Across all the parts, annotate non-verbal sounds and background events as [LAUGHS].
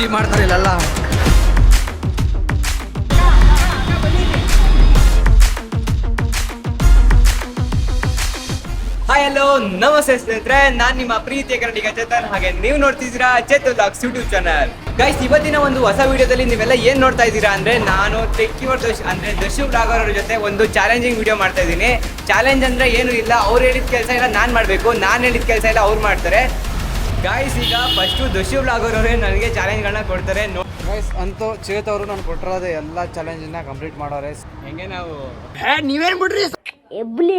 Achieve ಮಾಡ್ತಾರೆ ಇಲ್ಲೆಲ್ಲ. Hi hello ನಮಸ್ತೆ ಸ್ನೇಹಿತರೆ. ನಾನು ನಿಮ್ಮ ಪ್ರೀತಿಯ ಕನ್ನಡಿಗ ಚೇತನ್. ಹಾಗೆ ನೀವು ನೋಡ್ತಿದ್ದೀರಾ ಚೇತನ್ ಲಾಕ್ಸ್ ಯೂಟ್ಯೂಬ್ ಚಾನಲ್ ಗೈಸ್ ಇವತ್ತಿನ ಒಂದು ಹೊಸ ವಿಡಿಯೋದಲ್ಲಿ ನೀವೆಲ್ಲ ಏನ್ ನೋಡ್ತಾ ಇದ್ದೀರಾ ಅಂದ್ರೆ ನಾನು ಟೆಕ್ಯೂರ್ ದೋಶ್ ಅಂದ್ರೆ ದರ್ಶು ಬ್ಲಾಗರ್ ಅವ್ರ ಜೊತೆ ಒಂದು ಚಾಲೆಂಜಿಂಗ್ ವಿಡಿಯೋ ಮಾಡ್ತಾ ಇದ್ದೀನಿ. ಚಾಲೆಂಜ್ ಅಂದ್ರೆ ಏನು ಇಲ್ಲ. ಅವ್ರು ಹೇಳಿದ ಕೆಲಸ ಇಲ್ಲ ನಾನು ಮಾಡಬೇಕು. ನಾನು ಹೇಳಿದ ಕೆಲಸ ಇಲ್ಲ ಅವ್ರು ಮಾಡ್ತಾರೆ. ಗಾಯ್ಸ್ ಈಗ ಫಸ್ಟು ಬ್ಲಾಗರ್ ಅವರೇ ನನಗೆ ಚಾಲೆಂಜ್ಗಳನ್ನ ಕೊಡ್ತಾರೆ. ನೋ ಗೈಸ್ ಅಂತೂ ಚೇತ್ ಅವರು ನಾನು ಕೊಟ್ಟಿರೋದೆ ಎಲ್ಲ ಚಾಲೆಂಜನ್ನ ಕಂಪ್ಲೀಟ್ ಮಾಡೋರೆ. ಹೆಂಗೆ ನಾವು ನೀವೇನು ಬಿಡ್ರಿ? ಎಬ್ಲಿ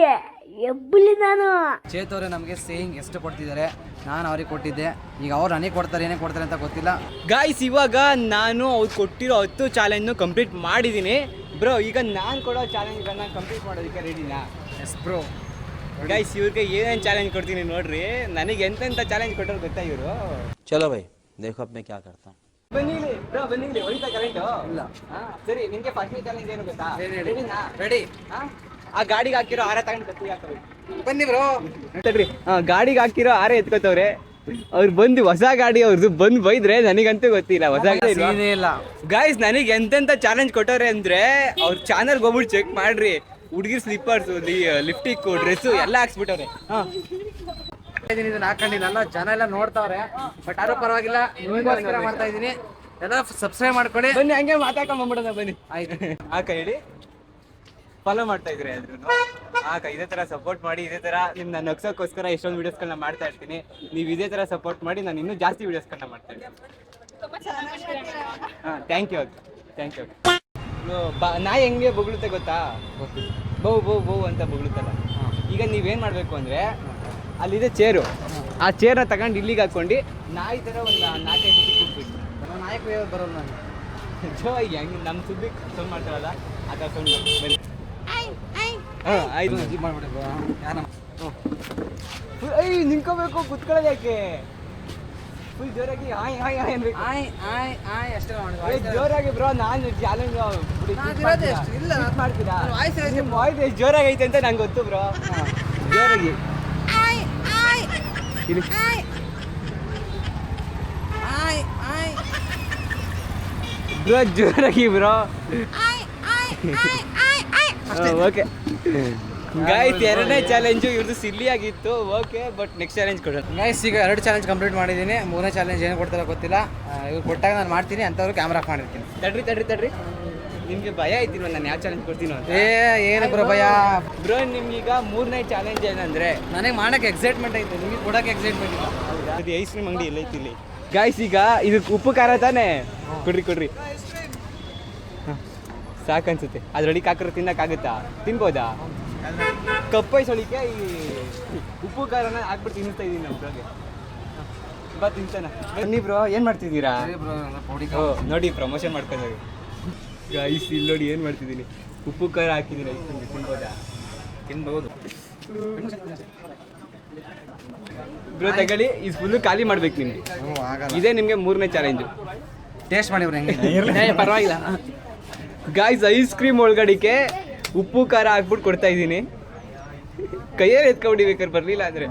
ಎಬ್ಲಿ ನಾನು. ಚೇತ್ ಅವರೇ ನಮಗೆ ಸೇಯಿಂಗ್ ಎಷ್ಟು ಕೊಡ್ತಿದ್ದಾರೆ ನಾನು ಅವ್ರಿಗೆ ಕೊಟ್ಟಿದ್ದೆ. ಈಗ ಅವ್ರು ನನಗೆ ಕೊಡ್ತಾರೆ ಏನೇ ಕೊಡ್ತಾರೆ ಅಂತ ಗೊತ್ತಿಲ್ಲ. ಗಾಯ್ಸ್ ಇವಾಗ ನಾನು ಅವ್ರು ಕೊಟ್ಟಿರೋ ಹತ್ತು ಚಾಲೆಂಜ್ನು ಕಂಪ್ಲೀಟ್ ಮಾಡಿದ್ದೀನಿ ಬ್ರೋ ಈಗ ನಾನು ಕೊಡೋ ಚಾಲೆಂಜ್ಗಳನ್ನ ಕಂಪ್ಲೀಟ್ ಮಾಡೋದಕ್ಕೆ ರೆಡಿನಾ ಎಸ್ ಬ್ರೋ ಗೈಸ್ ಇವ್ರಿಗೆ ಏನೇನು ಚಾಲೆಂಜ್ ಕೊಡ್ತೀನಿ ನೋಡ್ರಿ ನನಗೆ ಎಂತೆಂಥ ಚಾಲೆಂಜ್ ಕೊಟ್ಟರು ಗೊತ್ತಾ ಇವರು चलो भाई देखो अब मैं क्या करता हूँ ಬನ್ನಿ ಇಲ್ಲಿ ಬ್ರೋ ಬನ್ನಿ ಇಲ್ಲಿ ಹೊಡಿತಾ ಕರೆಂಟು ಇಲ್ಲ. ಸರಿ ನಿಮಗೆ ಫಸ್ಟ್ ಚಾಲೆಂಜ್ ಏನು ಗೊತ್ತಾ ಏನ್ ಹೇಳಿ? ರೆಡಿನಾ ರೆಡಿ ಹಾ? ಆ ಗಾಡಿಗೆ ಹಾಕಿರೋ ಆರ ತಗೊಂಡು ಕತ್ತಿಗೆ ಹಾಕೋಬೇಕು ಬನ್ನಿ ಬ್ರೋ ತಡ್ರಿ ಆ ಗಾಡಿಗೆ ಹಾಕಿರೋ ಆರೆ ಎತ್ಕೋತವ್ರೆ ಅವ್ರು ಬಂದು ಹೊಸ ಗಾಡಿ ಅವ್ರದ್ದು ಬಂದು ಬೈದ್ರೆ ನನಗಂತೂ ಗೊತ್ತಿಲ್ಲ ಹೊಸ ಗಾಡಿ ಇಲ್ವಾ? ಸೀನೇ ಇಲ್ಲ ಗಾಯ್ಸ್ ನನಗೆ ಎಂತೆಂತ ಚಾಲೆಂಜ್ ಕೊಟ್ಟವ್ರೆ ಅಂದ್ರೆ ಅವ್ರ ಚಾನಲ್ಗೆ ಹೋಗ್ಬಿಟ್ಟು ಚೆಕ್ ಮಾಡ್ರಿ ಹುಡುಗಿರ್ ಸ್ಲಿಪ್ಪರ್ಸ್ ಲಿಫ್ಟಿಕ್ ಡ್ರೆಸ್ ಎಲ್ಲ ಹಾಕ್ಸ್ಬಿಟ್ಟವ್ರೆ. ಇದೀನಿ ಇದನ್ನ ಹಾಕೊಂಡಿಲ್ಲ ಜನ ಎಲ್ಲ ನೋಡ್ತಾವ್ರೆ. ಬಟ್ ಯಾರು ಪರವಾಗಿಲ್ಲ ನಿಮಗೋಸ್ಕರ ಮಾಡ್ತಾ ಇದೀನಿ ಎಲ್ಲ ಸಬ್ಸ್ಕ್ರೈಬ್ ಮಾಡ್ಕೊಳ್ಳಿ. ಬನ್ನಿ ಹಂಗೆ ಮಾತಾಡ್ಕೊಂಡ್ ಬಂದ್ಬಿಡೋಣ ಬನ್ನಿ. ಆಯ್ತು. ಆಕ ಹೇಳಿ ಫಾಲೋ ಮಾಡ್ತಾ ಇದ್ರಿ ಆದ್ರೂ ಆಕ ಇದೇ ತರ ಸಪೋರ್ಟ್ ಮಾಡಿ ಇದೇ ತರ ನಿಮ್ನ ನಗ್ಸೋಕ್ಕೋಸ್ಕರ ಎಷ್ಟೊಂದು ವಿಡಿಯೋಸ್ಗಳನ್ನ ಮಾಡ್ತಾ ಇರ್ತೀನಿ. ನೀವು ಇದೇ ತರ ಸಪೋರ್ಟ್ ಮಾಡಿ ನಾನು ಇನ್ನೂ ಜಾಸ್ತಿ ವಿಡಿಯೋಸ್ಗಳನ್ನ ಮಾಡ್ತಾ ಇರ್ತೀನಿ. ಹಾಂ ಥ್ಯಾಂಕ್ ಯು ಥ್ಯಾಂಕ್ ಯು ನಾಯಿ ಹೆಂಗೆ ಬೊಗಳುತ್ತೆ ಗೊತ್ತಾ? ಬೌ ಬೌ ಬೌ ಅಂತ ಬೊಗಳುತ್ತಲ್ಲ. ಈಗ ನೀವೇನು ಮಾಡಬೇಕು ಅಂದ್ರೆ ಅಲ್ಲಿದೆ ಚೇರು. ಆ ಚೇರ್ನ ತಗೊಂಡು ಇಲ್ಲಿಗೆ ಹಾಕ್ಕೊಂಡು ನಾಯಿ ಥರ ಒಂದು ನಾಲ್ಕೈದು ಸತಿ ಕೂತ್ಬಿಟ್ಟು ನಾಯಕ ಬರೋಲ್ಲ ನಾನು. ಜೋ ಹೆಂಗೆ ನಮ್ಮ ಸುದ್ದಿ ಫೋನ್ ಮಾಡ್ತಾರಲ್ಲ ಆ ಥರ ಸೌಂಡ್ ಬನ್ನಿ. ಹಾಂ ಆಯ್ತು. ಮಾಡ್ಬಿಡಿ ಯಾರ ಫುಲ್ ಐ ನಿಂತ್ಕೋಬೇಕು ಕುತ್ಕೊಳ್ಳೋದು ಯಾಕೆ? ಫುಲ್ ಜೋರಾಗಿ ಹಾಯ್ ಹಾಯ್ ಹಾಯ್ ಅನ್ಬೇಕು. ಆಯ್ ಆಯ್ ಆಯ್ ಅಷ್ಟೇ ಏ, ಮಾಡಿ ಜೋರಾಗಿ ಬ್ರೋ ನಾನು ಚಾಲೆಂಜ್ ಇಲ್ಲ, ನಾನು- ಮಾಡ್ತೀರಾ ವಾಯ್ಸ್ ನಿಮ್ಮ ವಾಯ್ಸ್ ಎಷ್ಟು ಜೋರಾಗಿ ಐತೆ ಅಂತ ನಂಗೆ ಗೊತ್ತು ಬ್ರೋ ಜೋರಾಗಿ. ಆಯ್ ಆಯ್ ಇಲ್ಲಿ. ಆಯ್ ಆಯ್ ಆಯ್ ಬ್ರೋ ಜೋರಾಗಿ ಬ್ರೋ ಆಯ್ ಆಯ್ ಆಯ್ ಆಯ್ ಆಯ್ ಓಕೆ ಗಾಯ್ತು ಎರಡನೇ ಚಾಲೆಂಜು ಇವ್ರದ್ದು ಸಿಲ್ಲಿ ಆಗಿತ್ತು ಓಕೆ ಬಟ್ ನೆಕ್ಸ್ಟ್ ಚಾಲೆಂಜ್ ಕೊಡೋಣ. ಗೈಸ್ ಈಗ ಎರಡು ಚಾಲೆಂಜ್ ಕಂಪ್ಲೀಟ್ ಮಾಡಿದ್ದೀನಿ. ಮೂರನೇ ಚಾಲೆಂಜ್ ಏನು ಕೊಡ್ತಾರೋ ಗೊತ್ತಿಲ್ಲ. ಇವ್ರು ಕೊಟ್ಟಾಗ ನಾನು ಮಾಡ್ತೀನಿ ಅಂಥವ್ರು ಕ್ಯಾಮ್ರಾ ಆಫ್ ಮಾಡಿರ್ತೀನಿ. ತಡ್ರಿ ತಡ್ರಿ ತಡ್ರಿ. ನಿಮಗೆ ಭಯ ಐತಿಲ್ವ ನಾನು ಯಾವ ಚಾಲೆಂಜ್ ಕೊಡ್ತೀನಿ ಅಂತ? ಏ ಏನು ಬ್ರೋ ಭಯ? ಬ್ರೋ ನಿಮ್ಗೀಗ ಮೂರನೇ ಚಾಲೆಂಜ್ ಏನಂದ್ರೆ? ನನಗೆ ಮಾಡೋಕ್ಕೆ ಎಕ್ಸೈಟ್ಮೆಂಟ್ ಐತೆ ನಿಮಗೆ ಕೊಡೋಕೆ ಎಕ್ಸೈಟ್ಮೆಂಟ್ ಇಲ್ಲ. ಅದು ಐಸ್ ಕ್ರೀಮ್ ಅಂಗಡಿ ಎಲ್ಲೈತಿ ಇಲ್ಲಿ. ಗಾಯ್ಸ್ ಈಗ ಇದು ಉಪ್ಪು ಖಾರ ತಾನೇ? ಕೊಡ್ರಿ ಕೊಡ್ರಿ. ಸಾಕನ್ಸುತ್ತೆ. ಅದ್ರೊಳಗೆ ಹಾಕಿರೋ ತಿನ್ನಕ್ಕಾಗುತ್ತಾ? ತಿನ್ಬೋದಾ? ಕಪ್ಪು ಐಸೊಳಿಕೆ ಈ ಉಪ್ಪು ಖಾರನ ಹಾಕ್ಬಿಟ್ಟು ತಿನ್ನಿಸ್ತಾ ಇದ್ದೀನಿ ನಮ್ಮ ಬ್ರೋಗೆ ಬಾ ತಿಂತಾನ ಬನ್ನಿ ಬ್ರೋ ಏನು ಮಾಡ್ತಿದ್ದೀರಾ? ಓ ನೋಡಿ ಪ್ರಮೋಷನ್ ಮಾಡ್ಕೊಂಡ್ರಿ ಗಾಯ್ಸ್ ಇಲ್ಲಿ ನೋಡಿ ಏನು ಮಾಡ್ತಿದ್ದೀನಿ. ಉಪ್ಪು ಖಾರ ಹಾಕಿದ್ದೀನಿ ಐಸ್ ಕ್ರೀಮ್ ತಿನ್ಬೋದಾ? ತಿನ್ಬಹುದು ಬ್ರೋ ತಗೊಳ್ಳಿ ಇದು ಫುಲ್ಲು ಖಾಲಿ ಮಾಡ್ಬೇಕು ಆಗಲ್ಲ. ಇದೇ ನಿಮಗೆ ಮೂರನೇ ಚಾಲೆಂಜು ಟೇಸ್ಟ್ ಮಾಡಿ ಬ್ರೋ ಹೆಂಗೆ ಪರವಾಗಿಲ್ಲ. ಗಾಯ್ಸ್ ಐಸ್ ಕ್ರೀಮ್ ಒಳಗಡಿಕೆ ಉಪ್ಪು ಖಾರ ಹಾಕ್ಬಿಟ್ಟು ಕೊಡ್ತಾ ಇದ್ದೀನಿ. ಕೈಯಲ್ಲಿ ಎತ್ಕೊಂಡಿ ಬೇಕಾದ್ರೆ ಬರಲಿಲ್ಲ ಅಂದ್ರೆ.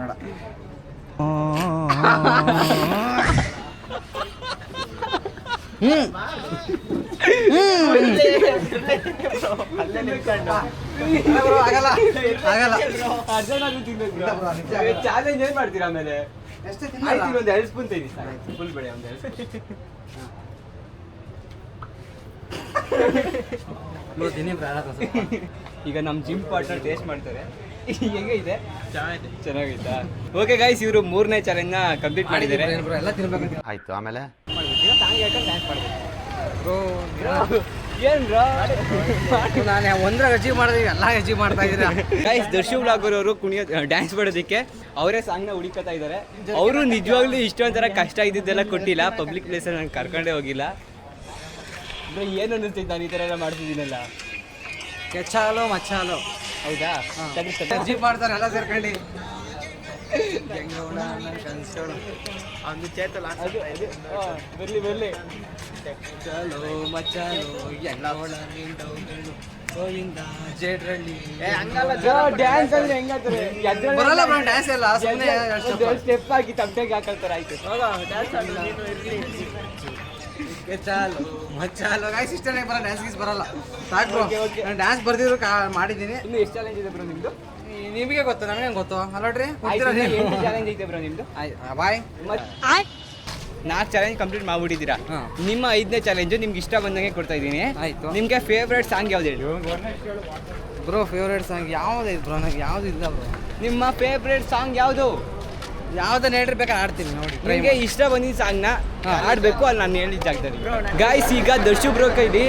ಚಾಲೆಂಜ್ ಏನ್ ಮಾಡ್ತೀರಾ ಆಮೇಲೆ? ಎಷ್ಟೇ ಆಯ್ತು ಇನ್ನೊಂದು ಎರಡು ಸ್ಪೂನ್ ತೆಗಿ ಫುಲ್ ಬೇಡ ಒಂದು ಎರಡು ಈಗ ನಮ್ಮ ಜಿಮ್ ಪಾರ್ಟ್ನರ್ ಟೇಸ್ಟ್ ಮಾಡ್ತಾರೆ. ಹೆಂಗೆ ಇದೆ? ಚೆನ್ನಾಗಿತ್ತಾ ಓಕೆ ಗೈಸ್ ಇವರು ಮೂರನೇ ಚಾಲೆಂಜ್ನ ಕಂಪ್ಲೀಟ್ ಮಾಡಿದ್ದಾರೆ. ಎಲ್ಲ ಆಯ್ತು ಆಮೇಲೆ? ಬ್ರೋ ಏನ್ ಬ್ರೋ? ನಾನು ಒಂದ್ರಾಗ ಅಚೀವ್ ಮಾಡಿದ್ರೆ ಎಲ್ಲ ಅಚೀವ್ ಮಾಡ್ತಾ ಇದ್ದೀರಾ ಗೈಸ್ ದರ್ಶು ಬ್ಲಾಗರ್ ಅವರು ಕುಣಿಯೋ ಡ್ಯಾನ್ಸ್ ಮಾಡೋದಕ್ಕೆ ಅವರೇ ಸಾಂಗ್ನ ಹುಡುಕತಾ ಇದ್ದಾರೆ. ಅವರು ನಿಜವಾಗ್ಲೂ ಇಷ್ಟೊಂಥರ ಕಷ್ಟ ಇದ್ದಿದ್ದೆಲ್ಲ ಕೊಟ್ಟಿಲ್ಲ ಪಬ್ಲಿಕ್ ಪ್ಲೇಸಲ್ಲಿ ನಾನು ಕರ್ಕೊಂಡೇ ಹೋಗಿಲ್ಲ. ಬ್ರೋ ಏನು ಅನ್ನಿಸ್ತೈತೆ ನಾನು ಈ ಥರ ಎಲ್ಲ ಮಾಡ್ತಿದ್ದೀನಲ್ಲ? ಕೆಚ್ಚಾಲೋ ಮಚ್ಚಾಲೋ. ಹೌದಾ? ಸರಿ ಮಾಡ್ತಾರೆ ಎಲ್ಲ ಸೇರ್ಕೊಂಡು. ಅವ್ನು ಚೇತಲ್ಲ ಅದು ಬರ್ಲಿ ಬರ್ಲಿ. ಚಲೋ ಮಚ್ಚಾಲೋ ಎಲ್ಲ ಒಳ ನಿಂಡೋಗಳು ಗೋವಿಂದ ಜೇಡ್ರಳ್ಳಿ. ಡ್ಯಾನ್ಸ್ ಅಂದ್ರೆ ಬರಲ್ಲ ಬ್ರೋ ಡ್ಯಾನ್ಸ್ ಎಲ್ಲ. ಸ್ಟೆಪ್ ಹಾಕಿ ತಪ್ಪೆಗೆ ಹಾಕಳ್ತಾರೆ ಆಯ್ತು. ಚಾಲು ಮಚ್ಚಾಲು ಗಾಯ್ಸ್ ಇಷ್ಟನೇ ಬರಲ್ಲ ಡ್ಯಾನ್ಸ್ ಗೀಸ್ ಬರಲ್ಲ. ಸಾಕು. ನಾನು ಡ್ಯಾನ್ಸ್ ಬರ್ದಿದ್ರು ಕಾ ಮಾಡಿದ್ದೀನಿ. ಇನ್ನು ಎಷ್ಟು ಚಾಲೆಂಜ್ ಇದೆ ಬ್ರೋ ನಿಮ್ದು? ನಿಮಗೆ ಗೊತ್ತು ನನಗೆ ಗೊತ್ತು? ಅಲ್ಲೋಡ್ರಿ ಚಾಲೆಂಜ್ ಐತೆ ಬ್ರೋ ನಿಮ್ದು? ಬಾಯ್ ನಾಲ್ಕು ಚಾಲೆಂಜ್ ಕಂಪ್ಲೀಟ್ ಮಾಡ್ಬಿಟ್ಟಿದ್ದೀರಾ? ನಿಮ್ಮ ಐದನೇ ಚಾಲೆಂಜು ನಿಮ್ಗೆ ಇಷ್ಟ ಬಂದಂಗೆ ಕೊಡ್ತಾ ಇದ್ದೀನಿ. ಆಯ್ತು. ನಿಮಗೆ ಫೇವ್ರೇಟ್ ಸಾಂಗ್ ಯಾವ್ದು ಹೇಳಿ? ಬ್ರೋ ಫೇವ್ರೇಟ್ ಸಾಂಗ್ ಯಾವ್ದು ಬ್ರೋ ನನಗೆ ಯಾವ್ದು ಇಲ್ಲ ಬ್ರೋ ನಿಮ್ಮ ಫೇವ್ರೇಟ್ ಸಾಂಗ್ ಯಾವುದು? ಯಾವ್ದನ್ನ ಹೇಳ್ರಿ ಬೇಕಾದ್ರೆ ಆಡ್ತೀನಿ ನೋಡಿ. ನಿಮಗೆ ಇಷ್ಟ ಬಂದಿದ್ದ ಸಾಂಗ್ನ. ಆಡಬೇಕು ಅಲ್ಲಿ ನಾನು ಹೇಳಿದ ಜಾಗದಲ್ಲಿ. ಗಾಯ್ಸ್ ಈಗ ದರ್ಶು ಬ್ರೋ ಕೈಲಿ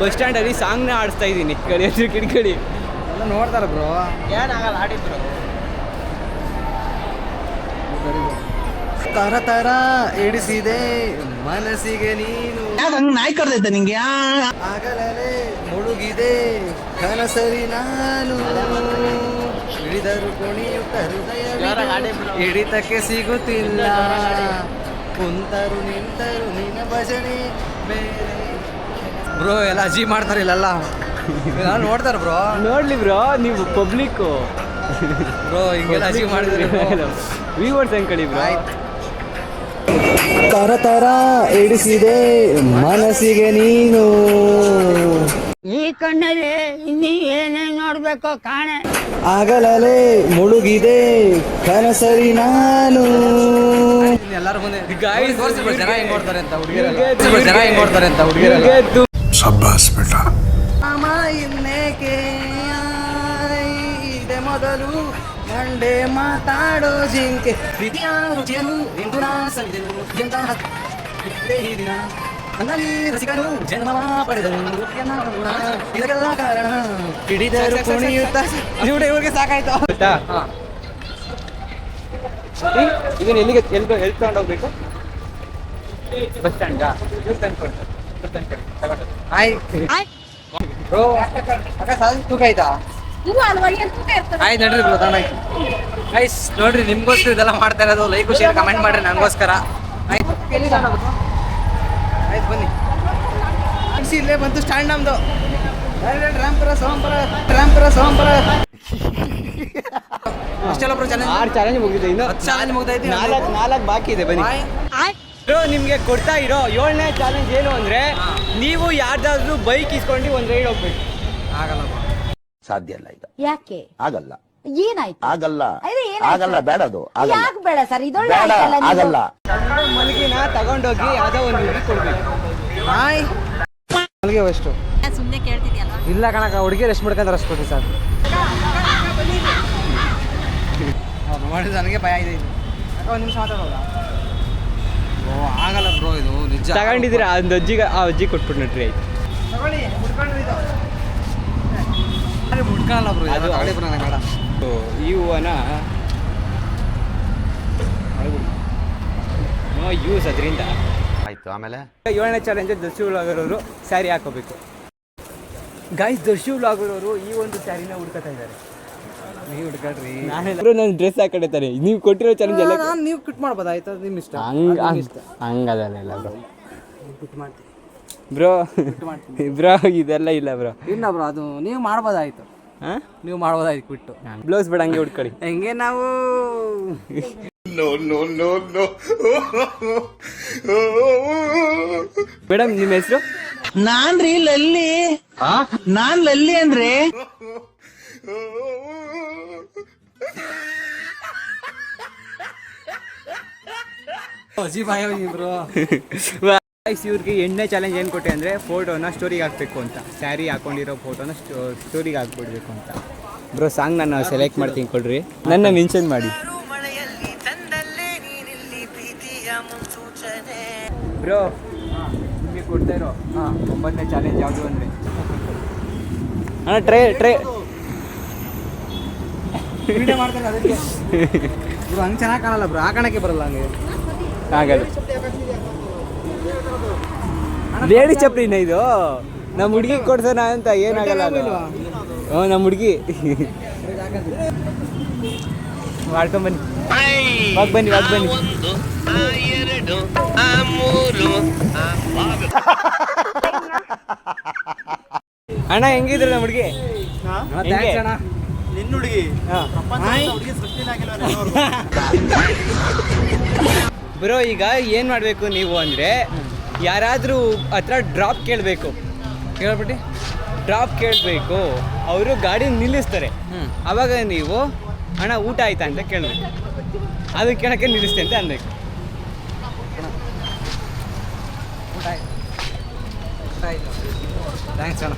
ಬಸ್ ಸ್ಟ್ಯಾಂಡಲ್ಲಿ ಸಾಂಗ್ನ ಆಡಿಸ್ತಾ ಇದ್ದೀನಿ. ಕಡೆ ಎದುರು ಕಿಡಿಕಡಿ. ಎಲ್ಲ ನೋಡ್ತಾರೆ ಬ್ರೋ ಏನಾಗಲ್ಲ ಆಡಿದ್ರು ತರ ತರ ಇಡಿಸಿದೆ ಮನಸ್ಸಿಗೆ ನೀನು. ನಾಯಿ ಕರ್ದೈತೆ ನಿಂಗೆ? ಆಗಲೇ ಮುಳುಗಿದೆ ಕನಸರಿ ನಾನು. ಹಿಡಿದರು ಕುಣಿಯುತ್ತ ಹೃದಯ ಹಿಡಿತಕ್ಕೆ ಸಿಗುತ್ತಿಲ್ಲ. ಕುಂತರು ನಿಂತರು ನಿನ್ನ ಭಜನೆ ಬೇರೆ. ಬ್ರೋ ಎಲ್ಲ ಅಜಿ ಮಾಡ್ತಾರೆ ಇಲ್ಲೆಲ್ಲ. ನೋಡ್ತಾರ ನೋಡ್ತಾರೆ ಬ್ರೋ. ನೋಡ್ಲಿ ಬ್ರೋ ನೀವು ಪಬ್ಲಿಕ್ ಬ್ರೋ ಹಿಂಗೆಲ್ಲ ಅಜಿ ಮಾಡಿದ್ರೆ ವಿವರ್ಸ್ ಕಡಿ ಬ್ರೋ? ಆಯ್ತು. ತರ ತರ ಇಡಿಸಿದೆ ಮನಸ್ಸಿಗೆ ನೀನು. ಈ ಕಣ್ಣಲ್ಲಿ ಇನ್ನಿ ಏನೇನ್ ನೋಡ್ಬೇಕೋ ಕಾಣೆ ಆಗಲೇ ಮುಳುಗಿದೆ ಕನಸರಿ ನಾನು ಎಲ್ಲರೂ ಮುಂದೆ Guys, ಜನ ಹೆಂಗ್ ನೋಡ್ತಾರೆ ಅಂತ ಹುಡುಗಿರೆಲ್ಲ ಜನ ಹೆಂಗ್ ನೋಡ್ತಾರೆ ಅಂತ ಹುಡುಗಿರೆಲ್ಲ ಇವ್ರಿಗೆ ತು- ಅಮ್ಮ ಇನ್ನೇಕೆ ಇದೆ ಮೊದಲು ಗಂಡೆ ಮಾತಾಡೋ ಜಿಂಕೆ ಪ್ರೀತಿಯ ರುಚಿಯನ್ನು ಎಂತ ಈ ದಿನ ಜನ್ಮ ಪಡೆದರು. ಇದಕ್ಕೆಲ್ಲ ಕಾರಣ ಹಿಡಿದರು ಕುಣಿಯುತ್ತ. ಇವ್ರು ಇವ್ರಿಗೆ ಸಾಕಾಯ್ತು. ಗೊತ್ತಾ? ಇದನ್ನ ಎಲ್ಲಿಗೆ ಎಲ್ಲಿ ಎಲ್ಲಿ ತಗೊಂಡು ಹೋಗ್ಬೇಕು ಬಸ್ ಸ್ಟ್ಯಾಂಡ್ ಬ್ರೋ ಅಕ್ಕ ತೂಕ ಆಯ್ತಾ? ಆಯ್ತು ನಡ್ರಿ ಬ್ರೋ ತಗೊಂಡಾಯ್ತು ಗೈಸ್ ನೋಡ್ರಿ ನಿಮ್ಗೋಸ್ಕರ ಇದೆಲ್ಲ ಮಾಡ್ತಾ ಇರೋದು ಲೈಕ್ ಶೇರ್ ಕಮೆಂಟ್ ಮಾಡ್ರಿ ನನಗೋಸ್ಕರ ಆಯ್ತು ಎಲ್ಲಿ ತಗೊಂಡೋಗ್ಬೇಕು? ಆಯ್ತು ಬನ್ನಿ. ಟ್ಯಾಕ್ಸಿ ಇಲ್ಲೇ ಬಂತು ಸ್ಟ್ಯಾಂಡ್ ನಮ್ದು. ರಾಮ್ಪುರ ಸೋಮಪುರ ರಾಮ್ಪುರ ಸೋಮಪುರ. ಚಾಲೆಂಜ್ ಆರು ಚಾಲೆಂಜ್ ಮುಗಿದೆ ಇನ್ನು. ಹತ್ತು ಚಾಲೆಂಜ್ ಮುಗ್ದೈತಿ ನಾಲ್ಕು ನಾಲ್ಕು ಬಾಕಿ ಇದೆ ಬನ್ನಿ. ನಿಮ್ಗೆ ನಿಮಗೆ ಕೊಡ್ತಾ ಇರೋ ಏಳನೇ ಚಾಲೆಂಜ್ ಏನು ಅಂದ್ರೆ ನೀವು ಯಾರ್ದಾದ್ರೂ ಬೈಕ್ ಇಸ್ಕೊಂಡು ಒಂದು ರೈಡ್ ಹೋಗ್ಬೇಕು. ಆಗಲ್ಲ. ಸಾಧ್ಯ ಇಲ್ಲ ಈಗ. ಯಾಕೆ? ಆಗಲ್ಲ. ಏನಾಯ್ತು? ಆಗಲ್ಲ? ಆಗಲ್ಲ ಬೇಡ ಅದು ಆಗಲ್ಲ. ಯಾಕೆ ಬೇಡ ಸರ್? ಇದೊಳ್ಳೆ ಬೇಡ ಆಯ್ತಲ್ಲ ನೀವು? ಆಗಲ್ಲ. ಮಲಗಿನ ತಗೊಂಡೋಗಿ ಯಾವ್ದೋ ಒಂದು ಹುಡುಗಿ ಕೊಡ್ಬೇಕು. ಹಾಯ್ ಮಲ್ಗೆ ಎಷ್ಟು ಸುಮ್ನೆ ಕೇಳ್ತಿದ್ಯಲ್ವಾ ಇಲ್ಲ ಕಣಕ ಹುಡುಗಿ ರೆಸ್ಟ್ ಮಾಡ್ಕೊಂಡ್ರೆ ರೆಸ್ಟ್ ಕೊಡಿ ಸರ್ ನೋಡಿ ನನಗೆ ಭಯ ಇದೆ. ಇದು. ಅಕ್ಕ, ಒಂದು ನಿಮಿಷ ಮಾತಾಡೋದ ಓ ಆಗಲ್ಲ ಬ್ರೋ ಇದು ನಿಜ. ತಗೊಂಡಿದ್ದೀರಾ? ಒಂದು ಅಜ್ಜಿಗೆ ಆ ಅಜ್ಜಿ ಕೊಟ್ಬಿಟ್ಟು ನಟ್ರಿ ಆಯ್ತು. ತಗೊಳ್ಳಿ ಮುಟ್ಕೊಂಡ್ರಿ ಇದು. ಅರೆ, ಮುಟ್ಕೊಳ್ಳಲ್ಲ ಬ್ರೋ ಅದು- ತಗೊಳ್ಳಿ ಬ್ರೋ ನನಗೆ ಬೇಡ. ಈ ಹೂವನ ಯೂಸ್ ಅದರಿಂದ. ಆಯ್ತು ಆಮೇಲೆ? ಏಳನೇ ಚಾಲೆಂಜ್ ದರ್ಶು ವ್ಲಾಗರವರು ಸ್ಯಾರಿ ಹಾಕೋಬೇಕು. ಗಾಯ್ಸ್ ದರ್ಶು ವ್ಲಾಗರವರು ಈ ಒಂದು ಸ್ಯಾರಿನ ಹುಡ್ಕೋತಾ ಇದ್ದಾರೆ. ನೀವು ಹುಡ್ಕೊಳ್ರಿ. ನಾನು ನಾನು ಡ್ರೆಸ್ ಹಾಕೊಂಡಿರ್ತಾರೆ ನೀವು ಕೊಟ್ಟಿರೋ ಚಾಲೆಂಜ್ ಎಲ್ಲ ನಾನು ನೀವು ಕಿಟ್ ಮಾಡ್ಬೋದು? ಆಯ್ತು ಅದು ನಿಮ್ಮ ಇಷ್ಟ ಹಂಗ ನಿಮ್ ಇಷ್ಟ ಬ್ರೋ ಕಿಟ್ ಮಾಡ್ತೀನಿ. ಬ್ರೋ ಬ್ರೋ [LAUGHS] ಇದೆಲ್ಲ ಇಲ್ಲ ಬ್ರೋ ಇಲ್ಲ ಬ್ರೋ ಅದು ನೀವು ಮಾಡ್ಬೋದಾಯ್ತು ಹಾಂ? ನೀವು ಮಾಡ್ಬೋದಾಯ್ತು ಬಿಟ್ಟು ಬ್ಲೌಸ್ ಬಿಡಂಗೆ ಹಂಗೆ ಉಟ್ಕೊಳ್ಳಿ ಹೆಂಗೆ ನಾವು ಮೇಡಮ್ ನಿಮ್ಮ ಹೆಸರು? ನಾನ್ರಿ ಲಲ್ಲಿ. ನಾನ್ ಲಲ್ಲಿ ಅಂದ್ರೆ? ಇವ್ರಿಗೆ ಎಣ್ಣೆ ಚಾಲೆಂಜ್ ಏನ್ ಕೊಟ್ಟೆ ಅಂದ್ರೆ ಫೋಟೋನ ಸ್ಟೋರಿಗೆ ಹಾಕ್ಬೇಕು ಅಂತ. ಸ್ಯಾರಿ ಹಾಕೊಂಡಿರೋ ಫೋಟೋನ ಸ್ಟೋರಿಗೆ ಹಾಕ್ಬಿಡ್ಬೇಕು ಅಂತ. ಬ್ರೋ ಸಾಂಗ್ ನಾನು ಸೆಲೆಕ್ಟ್ ಮಾಡ್ತೀನಿ ಕೊಡ್ರಿ. ನನ್ನ ಮೆನ್ಷನ್ ಮಾಡಿ. ಬ್ರೋ ನಿಮಗೆ ಕೊಡ್ತಾ ಇರೋ ಹಾಂ ಒಂಬತ್ತನೇ ಚಾಲೆಂಜ್ ಯಾವುದು ಅಂದರೆ? ಅಣ್ಣ ಟ್ರೈ ಟ್ರೈ. ವಿಡಿಯೋ ಮಾಡ್ತಾರೆ ಅದಕ್ಕೆ. ಬ್ರೋ ಹಂಗೆ ಚೆನ್ನಾಗಿ ಕಾಣಲ್ಲ ಬ್ರೋ ಹಾಕಣಕ್ಕೆ ಬರಲ್ಲ ಹಂಗೆ. ಆಗಲ್ಲ ಲೇಡಿ ಚಪ್ರಿನ ಇದು? ನಮ್ಮ ಹುಡುಗಿ ಕೊಡ್ಸೋಣ ಅಂತ ಏನಾಗಲ್ಲ ಅದು? ಹ್ಞೂ ನಮ್ಮ ಹುಡುಗಿ. ಮಾಡ್ಕೊಂಬನ್ನಿ ಬನ್ನಿ ಬನ್ನಿ ಹೋಗಿ ಮೂರು ಅಣ್ಣ ಹೆಂಗಿದ್ರು ನಮ್ಮ ಹುಡುಗಿ? ಅಣ್ಣ ನಿನ್ನ ಹುಡುಗಿ? ಬ್ರೋ ಈಗ ಏನು ಮಾಡಬೇಕು ನೀವು ಅಂದರೆ ಯಾರಾದರೂ ಹತ್ರ ಡ್ರಾಪ್ ಕೇಳಬೇಕು. ಕೇಳ್ಬಿಟ್ಟು? ಡ್ರಾಪ್ ಕೇಳಬೇಕು. ಅವರು ಗಾಡಿ ನಿಲ್ಲಿಸ್ತಾರೆ. ಅವಾಗ ನೀವು ಅಣ್ಣ ಊಟ ಆಯ್ತಾ? ಅಂತ ಕೇಳಬೇಕು. ಅದು ಕೇಳೋಕ್ಕೆ ನಿಲ್ಲಿಸ್ತೆ ಅಂತ ಅನ್ಬೇಕು ಊಟ ಆಯ್ತು ಊಟ ಆಯ್ತು ಥ್ಯಾಂಕ್ಸ್ ಅಣ್ಣ.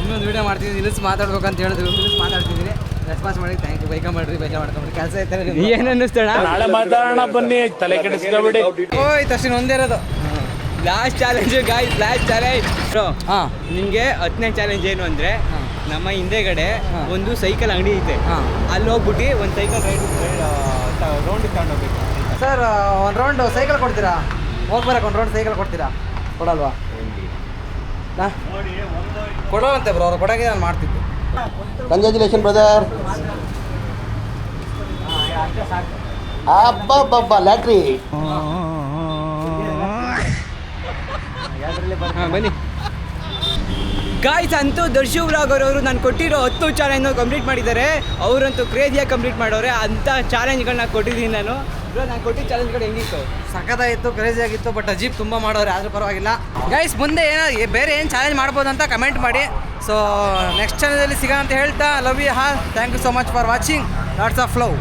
ಇನ್ನೊಂದು ವೀಡಿಯೋ ಮಾಡ್ತೀನಿ ನಿಲ್ಲಿಸಿ ಮಾತಾಡ್ಬೇಕು ಅಂತ ಹೇಳಿದ್ರು. ನಿಲ್ಲಿಸಿ ಮಾತಾಡ್ತಿದ್ದೀನಿ. ರೆಸ್ಪಾನ್ಸ್ ಮಾಡಿ ಥ್ಯಾಂಕ್ ಯು ಬೈಕ ಮಾಡ್ರಿ ಬೈಕ ಮಾಡ್ಕೊಂಡ್ರಿ ಕೆಲಸ ಐತೆ ಏನು ಅನ್ನಿಸ್ತಣ ನಾಳೆ ಮಾತಾಡೋಣ ಬನ್ನಿ. ತಲೆ ಕೆಡಿಸ್ಕೊಬಿಡಿ. ಹೋಯ್ತು ಅಷ್ಟೇ ಒಂದೇ ಇರೋದು. ಲಾಸ್ಟ್ ಚಾಲೆಂಜ್ ಗಾಯ್ ಲಾಸ್ಟ್ ಚಾಲೆಂಜ್ ಹಾಂ. ನಿಮಗೆ ಹತ್ತನೇ ಚಾಲೆಂಜ್ ಏನು ಅಂದರೆ ನಮ್ಮ ಹಿಂದೆಗಡೆ ಒಂದು ಸೈಕಲ್ ಅಂಗಡಿ ಐತೆ. ಹಾ. ಅಲ್ಲಿ ಹೋಗ್ಬಿಟ್ಟು ಒಂದು ಸೈಕಲ್ ರೈಡ್ ರೌಂಡ್ ತಗೊಂಡೋಗ್ಬೇಕು. ಸರ್ ಒಂದು ರೌಂಡ್ ಸೈಕಲ್ ಕೊಡ್ತೀರಾ? ಹೋಗ್ಬರಕ್ಕೆ ಒಂದು ರೌಂಡ್ ಸೈಕಲ್ ಕೊಡ್ತೀರಾ? ಕೊಡಲ್ವಾ? ನಾ? ಕೊಡೋವಂತೆ ಬ್ರೋ ಅವ್ರು ಕೊಡೋಕೆ ನಾನು ಮಾಡ್ತಿದ್ದೆ. ಕಂಗ್ರ್ಯಾಚುಲೇಷನ್ ಬ್ರದರ್ ಅಬ್ಬಬ್ಬಬ್ಬ ಲ್ಯಾಟ್ರಿ. ಬನ್ನಿ. ಗಾಯ್ಸ್ ಅಂತೂ ದರ್ಶು ಬ್ಲಾಗ್ ಅವರು ನಾನು ಕೊಟ್ಟಿರೋ ಹತ್ತು ಚಾಲೆಂಜ್ನ ಕಂಪ್ಲೀಟ್ ಮಾಡಿದ್ದಾರೆ. ಅವರಂತೂ ಕ್ರೇಜಿಯಾಗಿ ಕಂಪ್ಲೀಟ್ ಮಾಡೋರೆ. ಅಂಥ ಚಾಲೆಂಜ್ಗಳನ್ನ ಕೊಟ್ಟಿದ್ದೀನಿ ನಾನು. ನಾನು ಕೊಟ್ಟಿದ್ದ ಚಾಲೆಂಜ್ಗಳು ಹೆಂಗಿತ್ತು? ಸಖತ್ತಾಗಿತ್ತು ಕ್ರೇಜಿ ಆಗಿತ್ತು ಬಟ್ ಅಜೀಬ್ ತುಂಬ ಮಾಡೋರು, ಆದರೂ ಪರವಾಗಿಲ್ಲ. ಗೈಸ್ ಮುಂದೆ ಏನೋ ಬೇರೆ ಏನು ಚಾಲೆಂಜ್ ಮಾಡ್ಬೋದು ಅಂತ ಕಮೆಂಟ್ ಮಾಡಿ. ಸೊ ನೆಕ್ಸ್ಟ್ ಚಾನಲಲ್ಲಿ ಸಿಗೋಣ ಅಂತ ಹೇಳ್ತಾ ಲವ್ ಯು ಹಾ thank you so much for watching lots of love